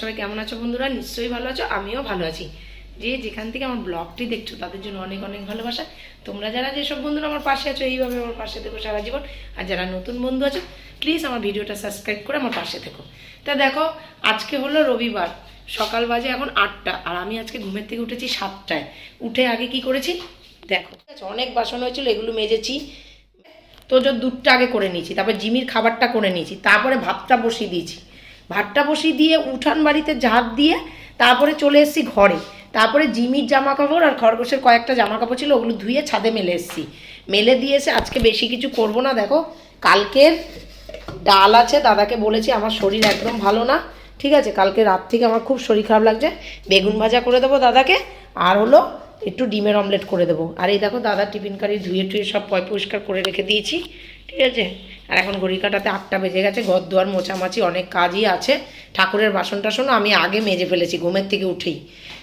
সবাই কেমন আছো বন্ধুরা? নিশ্চয়ই ভালো আছো আমিও ভালো আছি। যে যেখান থেকে আমার ব্লগটি দেখছ তাদের জন্য অনেক অনেক ভালোবাসা। তোমরা যারা যেসব বন্ধুরা আমার পাশে আছো এইভাবে আমার পাশে থেকো সারা জীবন। আর যারা নতুন বন্ধু আছো প্লিজ আমার ভিডিওটা সাবস্ক্রাইব করে আমার পাশে থেকো। তা দেখো আজকে হলো রবিবার সকাল বাজে এখন আটটা আর আমি আজকে ঘুমের থেকে উঠেছি সাতটায়। উঠে আগে কি করেছি? দেখো ঠিক আছে, অনেক বাসন হয়েছিল এগুলো মেজেছি। তো দুধটা আগে করে নিয়েছি তারপর জিমির খাবারটা করে নিয়েছি তারপরে ভাতটা বসিয়ে দিয়েছি। ভাতটা বসিয়ে দিয়ে উঠান বাড়িতে ঝাঁপ দিয়ে তারপরে চলে এসেছি ঘরে। তারপরে জিমির জামা কাপড় আর খরগোশের কয়েকটা জামা কাপড় ছিল, ওগুলো ধুয়ে ছাদে মেলে এসেছি। মেলে দিয়ে এসে আজকে বেশি কিছু করব না, দেখো, কালকের ডাল আছে, দাদাকে বলেছি আমার শরীর একদম ভালো না, ঠিক আছে, কালকে রাত থেকে আমার খুব শরীর খারাপ লাগছে, বেগুন ভাজা করে দেবো দাদাকে, আর হলো একটু ডিমের অমলেট করে দেবো। আর এই দেখো, দাদা টিফিন কারি ধুয়ে টুয়ে সব পয় পরিষ্কার করে রেখে দিয়েছি, ঠিক আছে আর এখন ঘড়ি কাটাতে আটটা বেজে গেছে, ঘর দুয়ার মোছামাছি অনেক কাজই আছে। ঠাকুরের বাসন টাসনও আমি আগে মেজে ফেলেছি, ঘুমের থেকে উঠেই।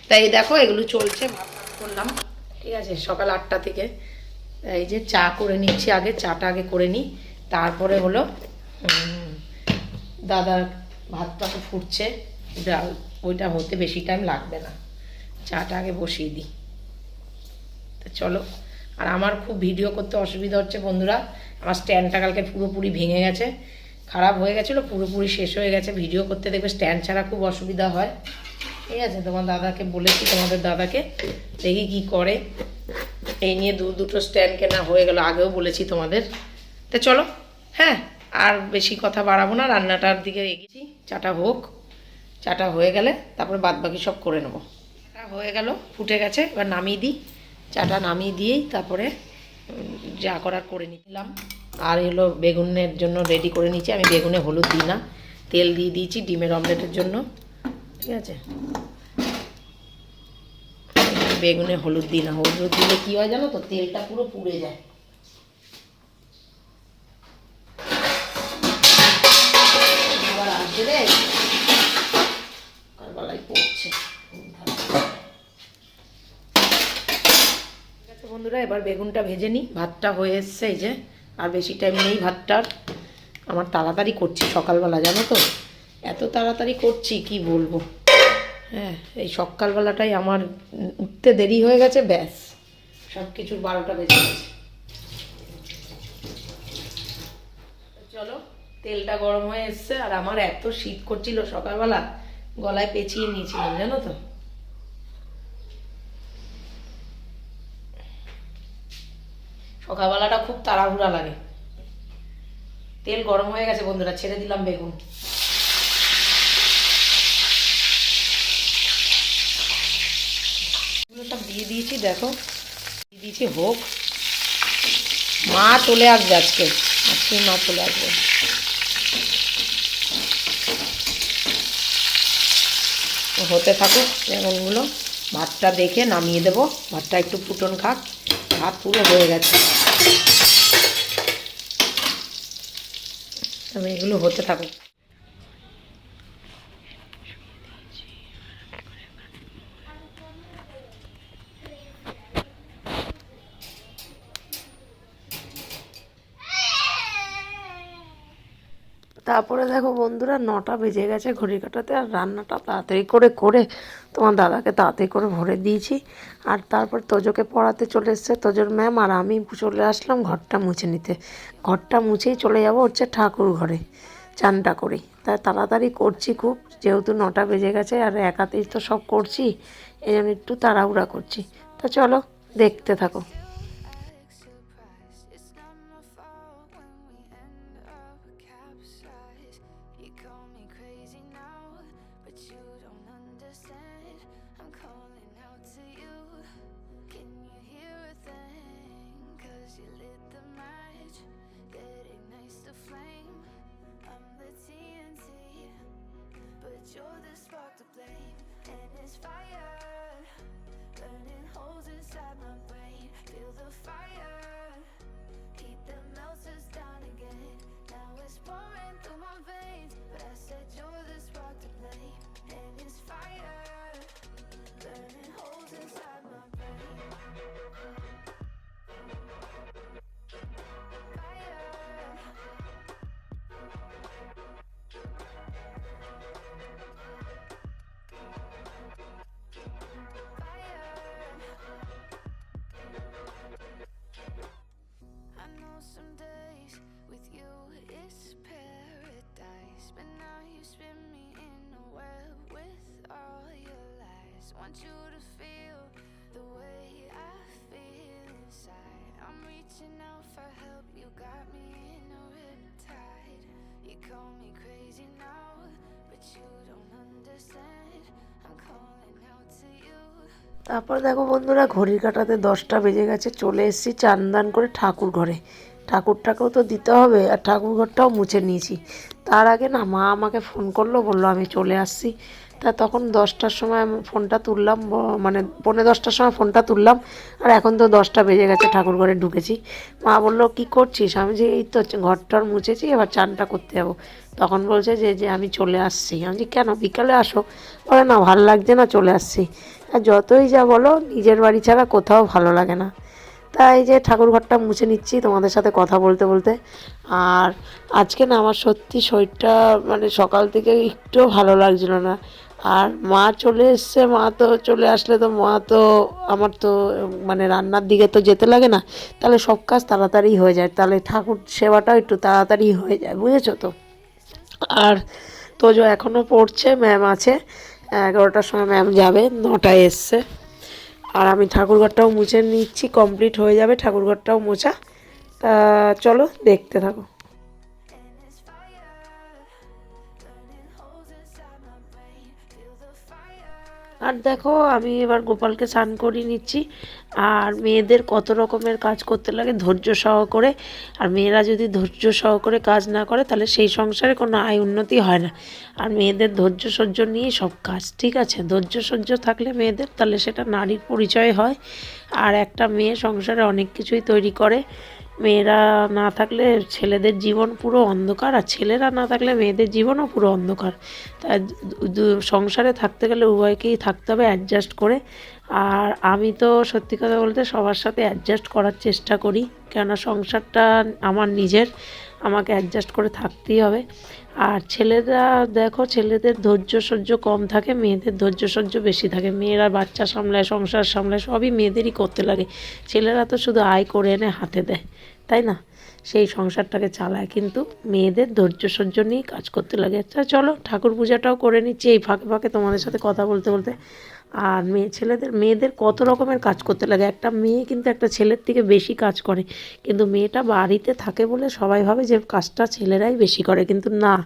তাই দেখো, এগুলো চলছে করলাম। ঠিক আছে, সকাল আটটা থেকে। এই যে চা করে নিচ্ছি আগে, চাটা আগে করে নিই। তারপরে হলো দাদার ভাতটা তো ফুটছে ডাল ওইটা হতে বেশি টাইম লাগবে না। চাটা আগে বসিয়ে দিই। তো চলো, আর আমার খুব ভিডিও করতে অসুবিধা হচ্ছে বন্ধুরা। আমার স্ট্যান্ডটা কালকে পুরোপুরি ভেঙে গেছে। খারাপ হয়ে গেছিল, পুরোপুরি শেষ হয়ে গেছে। ভিডিও করতে দেখবে স্ট্যান্ড ছাড়া খুব অসুবিধা হয়। ঠিক আছে, তোমার দাদাকে বলেছি, তোমাদের দাদাকে। দেখি কি করে। এই নিয়ে দু দুটো স্ট্যান্ড কেনা হয়ে গেল, আগেও বলেছি তোমাদের। তো চলো হ্যাঁ আর বেশি কথা বাড়াবো না, রান্নাটার দিকে এগিয়েছি। চাটা হোক, চাটা হয়ে গেলে তারপরে বাদ বাকি সব করে নেব। হয়ে গেল, ফুটে গেছে, এবার নামিয়ে দিই। চাটা নামিয়ে দিয়েই তারপরে যা করার করে নিলাম। আর এলো বেগুনের জন্য রেডি করে নিচ্ছি আমি বেগুনে হলুদ দিই না, তেল দিয়ে দিয়েছি ডিমের অমলেটের জন্য। ঠিক আছে? বেগুনে হলুদ দিই না, হলুদ দিলে কী হয় জানো তো? তেলটা পুরো পুড়ে যায়। আসবে রে। কারবালাই পড়ছে ঠিক আছে বন্ধুরা, এবার বেগুনটা ভেজে নিই। ভাতটা হয়ে এসছে এই যে, আর বেশি টাইম নেই ভাতটার আমার তাড়াতাড়ি করছি সকালবেলা, জানো তো? এত তাড়াতাড়ি করছি, কি বলব? হ্যাঁ এই সকালবেলাটাই আমার উঠতে দেরি হয়ে গেছে, ব্যাস। সব কিছুর বারোটা বেজে গেছে। চলো, তেলটা গরম হয়ে এসছে, আর আমার এত শীত করছিল সকালবেলা, গলায় পেঁচিয়ে নিয়েছিলাম, জানো তো? সকালবেলাটা খুব তাড়াহুড়া লাগে। তেল গরম হয়ে গেছে বন্ধুরা, ছেড়ে দিলাম বেগুন। দিয়ে দিয়েছি, দেখো। দিয়ে দিয়েছি হোক। মা চলে আসবে আজকে। আজকে মা চলে আসবে। হতে থাকুক বেগুনগুলো। ভাতটা দেখে নামিয়ে দেব। ভাতটা একটু ফুটন খাক। ভাত পুরো হয়ে গেছে। তবে এগুলো হতে থাকুক। তারপরে দেখো বন্ধুরা, নটা বেজে গেছে ঘড়ি কাটাতে আর রান্নাটা তাড়াতাড়ি করে করে তোমার দাদাকে তাড়াতাড়ি করে ভরে দিয়েছি। আর তারপর তোজোকে পড়াতে চলে এসছে। তোজোর ম্যাম আর আমি চলে আসলাম ঘরটা মুছে নিতে। ঘরটা মুছেই চলে যাব হচ্ছে ঠাকুর ঘরে, চানটা করি তাই তাড়াতাড়ি করছি খুব, যেহেতু নটা বেজে গেছে আর একাতেই তো সব করছি এই জন্য একটু তাড়াহুড়া করছি। তো চলো দেখতে থাকো। The fire. Want you to feel the way I feel inside. I'm reaching out for help, you got me in a riptide. You call me crazy now, but you don't understand. I'm calling out to you. তারপর দেখো বন্ধুরা ঘড়ির কাটাতে দশটা বেজে গেছে চলে এসেছি চান দান করে ঠাকুর ঘরে ঠাকুরটাকেও তো দিতে হবে আর ঠাকুর ঘরটাও মুছে নিয়েছি তার আগে না মা আমাকে ফোন করল বলল আমি চলে আসছি তা তখন দশটার সময় ফোনটা তুললাম মানে পৌনে দশটার সময় ফোনটা তুললাম, আর এখন তো দশটা বেজে গেছে, ঠাকুর ঘরে ঢুকেছি। মা বলল, কি করছিস? আমি যে, এই তো ঘরটার মুছেছি, এবার চানটা করতে যাব। তখন বলছে যে যে, আমি চলে আসছি। আমি যে, কেন? বিকালে আসো। বলে, না, ভালো লাগছে না, চলে আসছি। আর যতই যা বলো, নিজের বাড়ি ছাড়া কোথাও ভালো লাগে না। তাই যে, ঠাকুর ঘরটা মুছে নিচ্ছি, তোমাদের সাথে কথা বলতে বলতে। আর আজকে না, আমার সত্যি শরীরটা মানে সকাল থেকে একটুও ভালো লাগছিল না। আর মা চলে এসছে, মা তো চলে আসলে তো মা তো আমার তো মানে রান্নার দিকে তো যেতে লাগে না। তাহলে সব কাজ তাড়াতাড়ি হয়ে যায়। তাহলে ঠাকুর সেবাটাও একটু তাড়াতাড়ি হয়ে যায়, বুঝেছ তো? আর তোজো এখনও পড়ছে, ম্যাম আছে। এগারোটার সময় ম্যাম যাবে, নটায় এসছে। আর আমি ঠাকুরঘরটাও মুছে নিচ্ছি, কমপ্লিট হয়ে যাবে ঠাকুরঘরটাও মোছা। তা চলো, দেখতে থাকো। আর দেখো, আমি এবার গোপালকে স্নান করিয়ে নিচ্ছি। আর মেয়েদের কত রকমের কাজ করতে লাগে ধৈর্য সহ করে আর মেয়েরা যদি ধৈর্য সহ করে কাজ না করে, তাহলে সেই সংসারে কোনো আয় উন্নতি হয় না। আর মেয়েদের ধৈর্য সহ্য নিয়েই সব কাজ, ঠিক আছে? ধৈর্য সহ্য থাকলে মেয়েদের, তাহলে সেটা নারীর পরিচয় হয়। আর একটা মেয়ে সংসারে অনেক কিছুই তৈরি করে। মেয়েরা না থাকলে ছেলেদের জীবন পুরো অন্ধকার আর ছেলেরা না থাকলে মেয়েদের জীবনও পুরো অন্ধকার। তাই সংসারে থাকতে গেলে উভয়কেই থাকতে হবে অ্যাডজাস্ট করে। আর আমি তো সত্যি কথা বলতে সবার সাথে অ্যাডজাস্ট করার চেষ্টা করি। কেননা সংসারটা আমার নিজের, আমাকে অ্যাডজাস্ট করে থাকতেই হবে। আর ছেলেরা, দেখো, ছেলেদের ধৈর্য সহ্য কম থাকে, মেয়েদের ধৈর্য সহ্য বেশি থাকে। মেয়েরা বাচ্চা সামলায়, সংসার সামলায়, সবই মেয়েদেরই করতে লাগে। ছেলেরা তো শুধু আয় করে এনে হাতে দেয়, তাই না? সেই সংসারটাকে চালায়, কিন্তু মেয়েদের ধৈর্য সহ্য নিয়েই কাজ করতে লাগে। আচ্ছা চলো, ঠাকুর পূজাটাও করে নিচ্ছি, এই ফাঁকে ফাঁকে তোমাদের সাথে কথা বলতে বলতে। আর মেয়ে ছেলেদের, মেয়েদের কত রকমের কাজ করতে লাগে? একটা মেয়ে কিন্তু একটা ছেলের থেকে বেশি কাজ করে। কিন্তু মেয়েটা বাড়িতে থাকে বলে সবাই ভাবে যে কাজটা ছেলেরাই বেশি করে। কিন্তু না,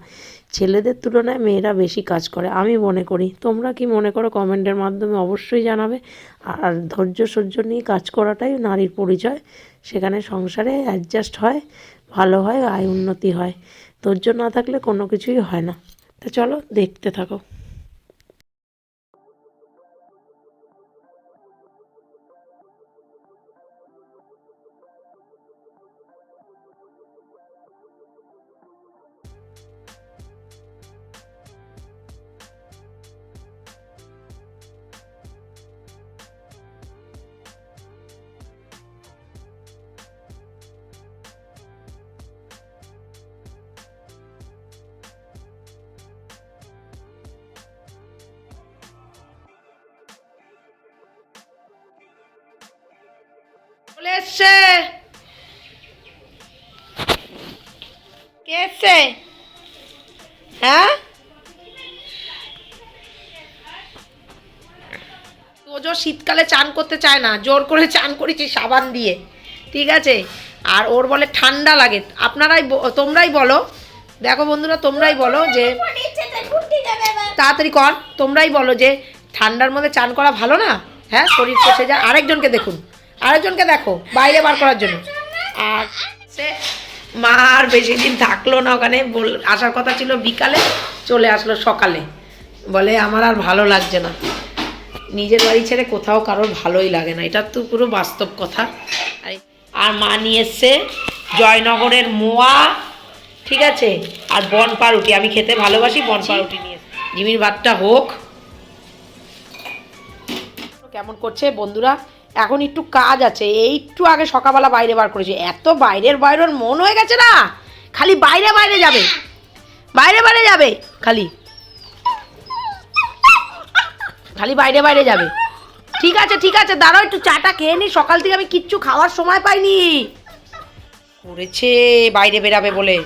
ছেলেদের তুলনায় মেয়েরা বেশি কাজ করে। আমি মনে করি। তোমরা কি মনে করো কমেন্টের মাধ্যমে অবশ্যই জানাবে। আর ধৈর্য সহ্য নিয়ে কাজ করাটাই নারীর পরিচয়। সেখানে সংসারে অ্যাডজাস্ট হয়, ভালো হয়, আয় উন্নতি হয়। ধৈর্য না থাকলে কোনো কিছুই হয় না। তা চলো দেখতে থাকো। চলে এসছে কে এসছে হ্যাঁ তোজো শীতকালে চান করতে চায় না, জোর করে চান করেছি সাবান দিয়ে, ঠিক আছে? আর ওর বলে ঠান্ডা লাগে। আপনারাই তোমরাই বলো। দেখো বন্ধুরা, তোমরাই বলো যে তাড়াতাড়ি কর, তোমরাই বলো যে ঠান্ডার মধ্যে চান করা ভালো না? হ্যাঁ শরীর কষে যায়। আরেকজনকে দেখুন। আরেকজনকে দেখো, বাইরে বার করার জন্য। আর মা আর বেশি দিন থাকল না ওখানে, বল আসার কথা ছিল বিকালে, চলে আসলো সকালে। বলে আমার আর ভালো লাগছে না। নিজের বাড়ি ছেড়ে কোথাও কারোর ভালোই লাগে না। এটা তো পুরো বাস্তব কথা। আর- মা নিয়ে এসছে জয়নগরের মোয়া, ঠিক আছে? আর বন পাউরুটি। আমি খেতে ভালোবাসি, বন পাউরুটি নিয়ে জিমির ভাতটা হোক। কেমন করছে বন্ধুরা? এখন একটু কাজ আছে এই একটু আগে সকালবেলা বাইরে বার করেছে। এত বাইরের বাইরের মন হয়ে গেছে না। খালি বাইরে বাইরে যাবে। বাইরে বাইরে যাবে খালি। খালি বাইরে বাইরে যাবে। ঠিক আছে ঠিক আছে দাঁড়াও একটু চাটা খেয়ে নি। সকাল থেকে আমি কিচ্ছু খাওয়ার সময় পাইনি। করেছে বাইরে বেরাবে বলে।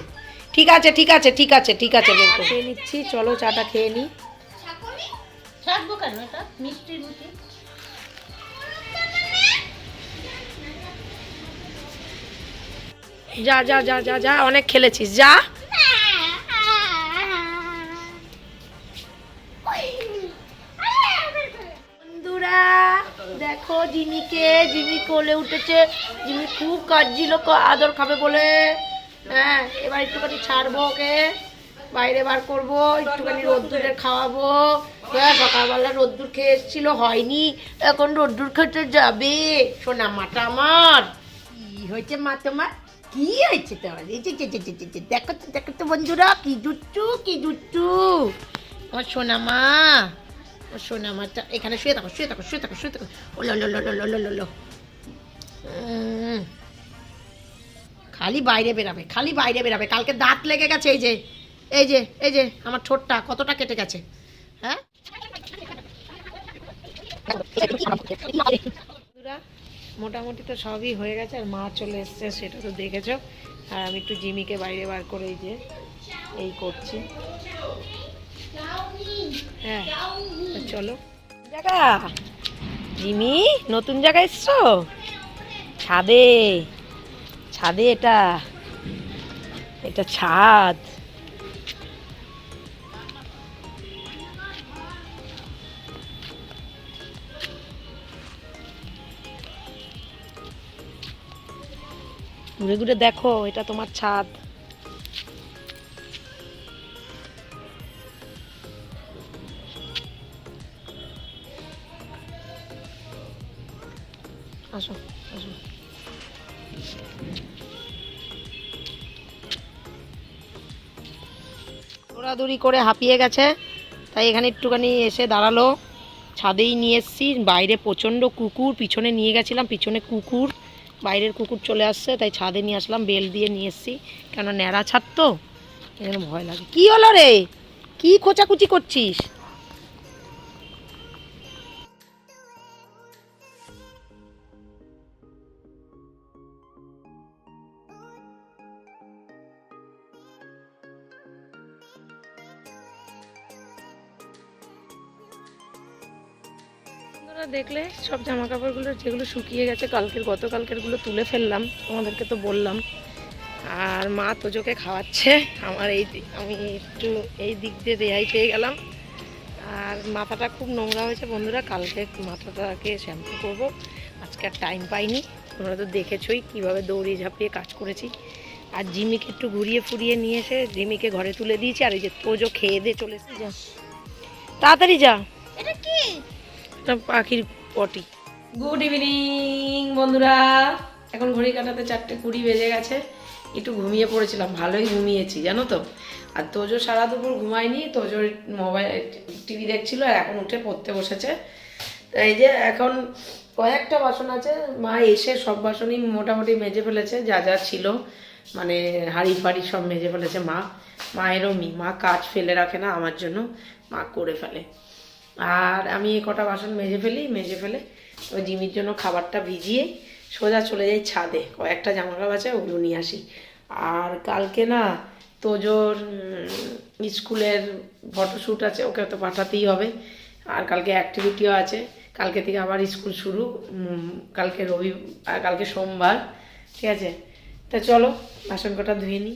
ঠিক আছে ঠিক আছে ঠিক আছে ঠিক আছে খেয়ে নিচ্ছি চলো চাটা খেয়ে নি। থাকব যা যা যা যা যা, অনেক খেলেছিস, যা। বন্ধুরা, দেখো জিমিকে, জিমি কোলে উঠেছে। জিমি খুব কাঁদছিল আদর খাবে বলে। হ্যাঁ এবার একটুখানি ছাড়বো ওকে। বাইরে বার করব, একটুখানি রোদ্দুরে খাওয়াবো। হ্যাঁ সকালবেলা রোদ্দুর খেয়ে এসেছিল, হয়নি। এখন রোদ্দুর খেতে যাবে। সোনা মাটা আমার। কি হয়েছে মা তোমার? কি হয়েছে তোমার? দেখো তো দেখো তো বন্ধুরা, কি জুট্টু কি জুট্টু আমার সোনামা ও এখানে শুয়ে থাকো শুয়ে থাকো শুয়ে থাকো শুয়ে থাকো। ও লো লো খালি বাইরে বেরাবে, খালি বাইরে বেরাবে। কালকে দাঁত লেগে গেছে, এই যে এই যে এই যে, আমার ঠোঁটটা কতটা কেটে গেছে হ্যাঁ? মোটামুটি তো সবই হয়ে গেছে, আর মা চলে এসছে, সেটা তো দেখেছ। আর আমি একটু জিমিকে বাইরে বার করে এই যে, এই করছি। হ্যাঁ চলো। জায়গা, জিমি, নতুন জায়গায় এসছো? ছাদে ছাদে এটা এটা ছাদ। ঘুরে ঘুরে দেখো, এটা তোমার ছাদ। আসো আসো। দৌড়াদৌড়ি করে হাঁপিয়ে গেছে, তাই এখানে একটুখানি এসে দাঁড়াল। ছাদেই নিয়ে এসছি, বাইরে প্রচণ্ড কুকুর, পিছনে নিয়ে গেছিলাম, পিছনে কুকুর। বাইরের কুকুর চলে আসছে, তাই ছাদে নিয়ে আসলাম, বেল দিয়ে নিয়ে এসছি। কেন ন্যাড়া ছাদ তো এখানে ভয় লাগে। কি হলো রে? কি খোঁচাকুচি করছিস? দেখলে সব জামা কাপড়গুলো যেগুলো শুকিয়ে গেছে, কালকের গতকালকেরগুলো তুলে ফেললাম, তোমাদেরকে তো বললাম। আর মা তোজোকে খাওয়াচ্ছে, আমার এই আমি একটু এই দিক দিয়ে রেহাই পেয়ে গেলাম। আর মাথাটা খুব নোংরা হয়েছে বন্ধুরা, কালকে মাথাটাকে শ্যাম্পু করব। আজকে আর টাইম পাইনি, তোমরা তো দেখেছোই কীভাবে দৌড়িয়ে ঝাঁপিয়ে কাজ করেছি। আর জিমিকে একটু ঘুরিয়ে ফুরিয়ে নিয়ে এসে জিমিকে ঘরে তুলে দিয়েছি, আর এই যে তোজো খেয়ে দিয়ে চলে এসেছি। যা। তাড়াতাড়ি যা। এটা কি? একটা পাখির পটি। গুড ইভিনিং বন্ধুরা। এখন ঘড়ি কাটাতে চারটে কুড়ি বেজে গেছে। একটু ঘুমিয়ে পড়েছিলাম, ভালোই ঘুমিয়েছি, জানো তো? আর তোজো সারা দুপুর ঘুমায়নি, তোজোর মোবাইল, টিভি দেখছিল আর এখন উঠে পড়তে বসেছে। এই যে এখন কয়েকটা বাসন আছে, মা এসে সব বাসনই মোটামুটি মেজে ফেলেছে, যা যা ছিল। মানে হাড়ি ফাড়ি সব মেজে ফেলেছে মা। মায়েরও মি, মা কাজ ফেলে রাখে না আমার জন্য, মা করে ফেলে। আর আমি এ কটা বাসন মেজে ফেলি, মেজে ফেলে ওই জিমির জন্য খাবারটা ভিজিয়ে সোজা চলে যাই ছাদে। কয়েকটা জামা কাপড় আছে, ওগুলো নিয়ে আসি। আর কালকে না তোজোর স্কুলের ফটোশ্যুট আছে, ওকে তো পাঠাতেই হবে। আর কালকে অ্যাক্টিভিটিও আছে। কালকে থেকে আবার স্কুল শুরু কালকে রবি কালকে সোমবার, ঠিক আছে? তা চলো, বাসন কটা ধুয়ে নিই।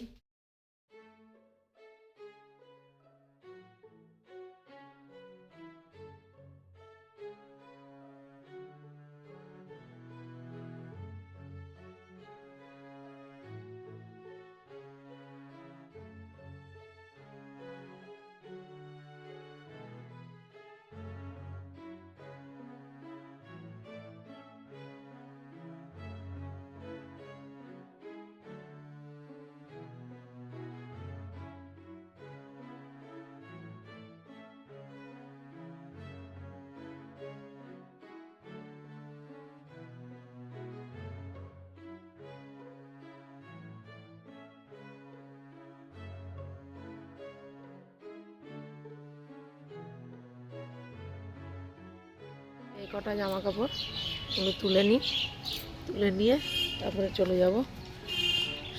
কটা জামা কাপড় ওগুলো তুলে নিই। তুলে নিয়ে তারপরে চলে যাব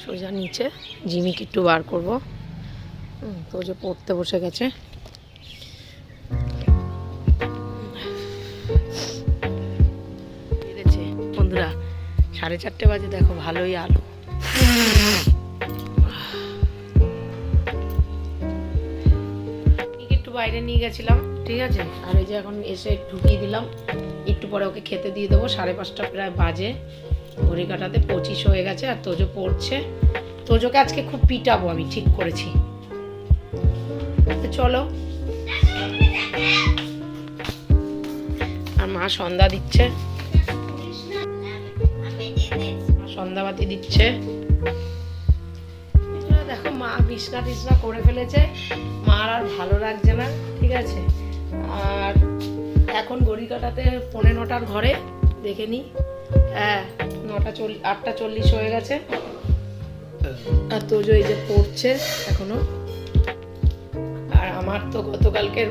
সোজা নিচে। জিমিকে একটু বার করব। তো যে পড়তে বসে গেছে। বন্ধুরা, সাড়ে চারটে বাজে, দেখো ভালোই আলো। একটু বাইরে নিয়ে গেছিলাম। ঠিক আছে? আর এই যে এখন এসে ঢুকিয়ে দিলাম। একটু পরে ওকে খেতে দিয়ে দেবো। সাড়ে পাঁচটা প্রায় বাজে। ঘড়ি কাটাতে পঁচিশ হয়ে গেছে আর তোজো পড়ছে। তোজোকে আজকে খুব পিটাবো আমি, ঠিক করেছি। চলো। আর মা সন্ধ্যা দিচ্ছে। সন্ধ্যাবাতি দিচ্ছে। দেখো মা বিছনা টিছনা করে ফেলেছে। মার আর ভালো লাগছে না, ঠিক আছে? আর এখন গড়ি কাটাতে পৌনে নটার ঘরে, দেখে নি। হ্যাঁ নটা চল্লিশ আটটা চল্লিশ হয়ে গেছে। আর তোজো এই যে পড়ছে এখনও। আর আমার তো গতকালকের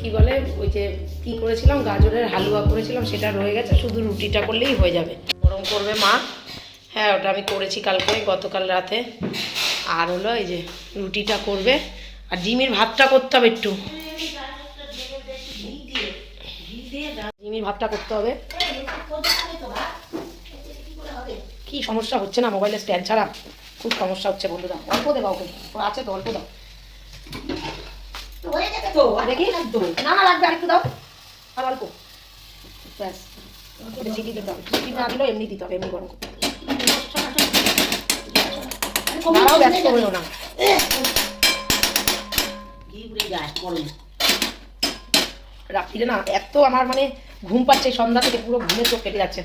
কি বলে, ওই যে কি করেছিলাম, গাজরের হালুয়া করেছিলাম, সেটা রয়ে গেছে। শুধু রুটিটা করলেই হয়ে যাবে। গরম করবে মা। হ্যাঁ ওটা আমি করেছি কালকে, গতকাল রাতে। আর হলো এই যে রুটিটা করবে। আর ডিমের ভাতটা করতে হবে একটু। জিমির ভাতটা করতে হবে। কি সমস্যা হচ্ছে না? মোবাইলের স্ট্যান্ড ছাড়া খুব সমস্যা হচ্ছে বন্ধুরা। অল্প দেবা ওকে আছে তো, অল্প দাও। না না, লাগবে আরেকটু দাও। আর অল্প। ব্যাস। দিতে হবে। চিটি না এমনি দিতে হবে, এমনি গরম দাঁড়াও, ব্যস্ত হইও না। রাত্রিরে না, এত আমার মানে ঘুম পাচ্ছে, সন্ধ্যা থেকে পুরো ঘুমে চোখ কেটে যাচ্ছে।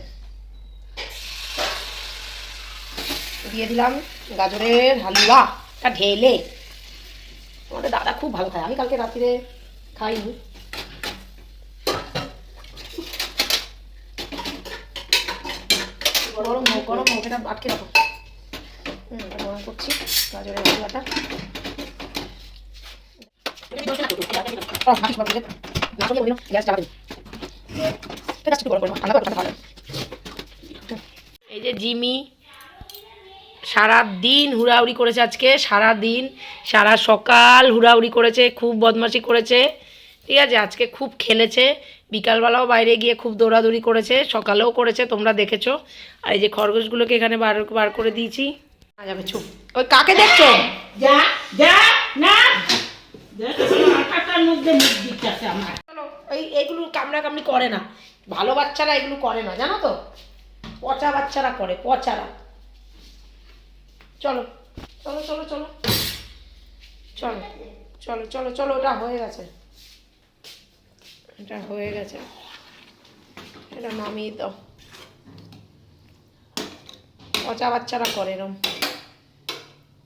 দিয়ে দিলাম গাজরের হালুয়া তা ঢেলে। আমাদের দাদা খুব ভালো খায়, আমি কালকে রাত্রিরে খাইনি। গরম গরম হোক এটা আটকে রাখো। গরম করছি, গাজরের হালুয়াটা। না করলে গ্যাস জ্বালাবে। ঠান্ডা ভালো। এই যে জিমি সারা দিন হুড়াহুড়ি করেছে আজকে সারা দিন সারা সকাল হুড়াহুড়ি করেছে খুব বদমাশি করেছে। ঠিক আছে আজকে খুব খেলেছে। বিকালবেলাও বাইরে গিয়ে খুব দৌড়াদৌড়ি করেছে সকালেও করেছে তোমরা দেখেছ। আর এই যে খরগোশগুলোকে এখানে বার বার করে দিয়েছি। যাবে চুপ। ওই কাকে দেখছ? যা যা না। মধ্যে এই এগুলো কামড়া কামড়ি করে না। ভালো বাচ্চারা এগুলো করে না, জানো তো? পচা বাচ্চারা করে, পচারা। চলো চলো চলো চলো। চলো চলো চলো চলো, ওটা হয়ে গেছে। এটা হয়ে গেছে। এটা নামিয়ে দাও। পচা বাচ্চারা করে এরম।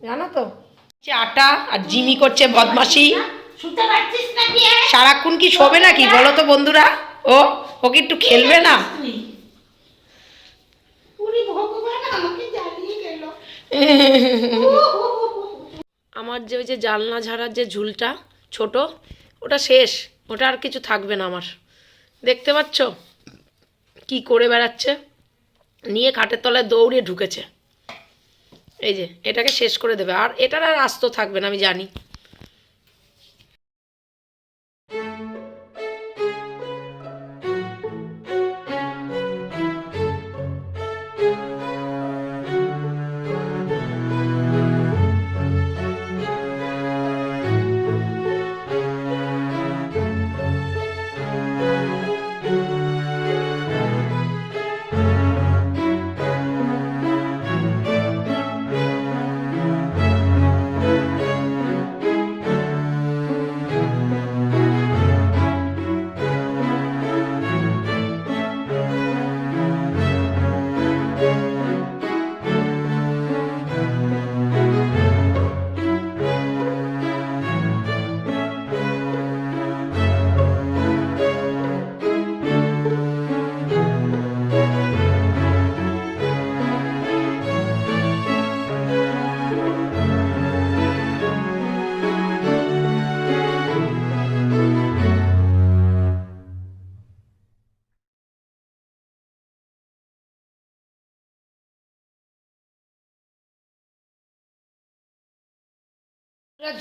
জানো তো? আটা আর জিমি করছে বদমাসি শুতে পারছিস নাকি এ? সারাক্ষণ কি শোবে নাকি? বলো তো বন্ধুরা। ও ও কি একটু খেলবে না? ভগবান আমাকে জ্বালিয়ে গেল। আমার যে ওই যে জালনা ঝাড়ার যে ঝুলটা ছোট ওটা শেষ। ওটা আর কিছু থাকবে না আমার। দেখতে পাচ্ছ? কি করে বেড়াচ্ছে? নিয়ে খাটের তলায় দৌড়ে ঢুকেছে। এই যে এটাকে শেষ করে দেবে। আর এটার আর আস্ত থাকবে না আমি জানি।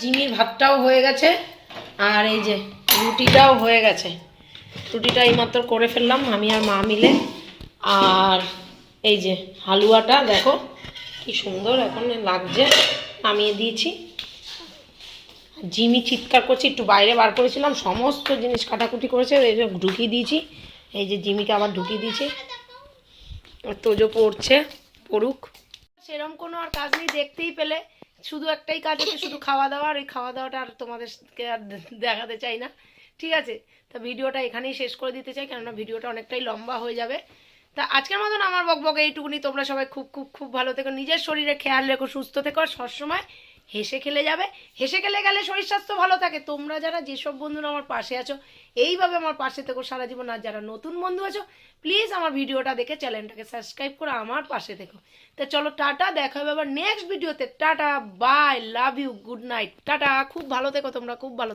জিমির ভাতটাও হয়ে গেছে, আর এই যে রুটিটাও হয়ে গেছে। রুটিটা এইমাত্র করে ফেললাম, আমি আর মা মিলে। আর এই যে হালুয়াটা, দেখো কি সুন্দর এখন লাগছে, নামিয়ে দিয়েছি। জিমি চিৎকার করছে, একটু বাইরে বার করেছিলাম, সমস্ত জিনিস কাটাকুটি করেছে, এই যে ঢুকিয়ে দিয়েছি। এই যে জিমিকে আবার ঢুকিয়ে দিয়েছি। তোজো পড়ছে, পড়ুক। সেরকম কোনো আর কাজ নেই, দেখতেই পেলে। শুধু একটাই কাজ আছে, শুধু খাওয়া দাওয়া, আর ওই খাওয়া দাওয়াটা আর তোমাদেরকে আর দেখাতে চাই না। ঠিক আছে? তা ভিডিওটা এখানেই শেষ করে দিতে চাই, কেননা ভিডিওটা অনেকটাই লম্বা হয়ে যাবে। তা আজকের মতন আমার বক বক এইটুকুনি। তোমরা সবাই খুব খুব খুব ভালো থেকো। নিজের শরীরে খেয়াল রেখো, সুস্থ থেকো। সবসময় হেসে খেলে যাবে। হেসে খেলে গেলে শরীর স্বাস্থ্য ভালো থাকে। তোমরা যারা যেসব বন্ধুরা আমার পাশে আছো, এইভাবে আমার পাশে থেকো সারা জীবন। আর যারা নতুন বন্ধু আছো প্লিজ আমার ভিডিওটা দেখে চ্যানেলটাকে সাবস্ক্রাইব করে আমার পাশে থেকো। তো চলো টাটা, দেখা হবে আবার নেক্সট ভিডিওতে tata bye love you good night tata, খুব ভালো থেকো তোমরা, খুব ভালো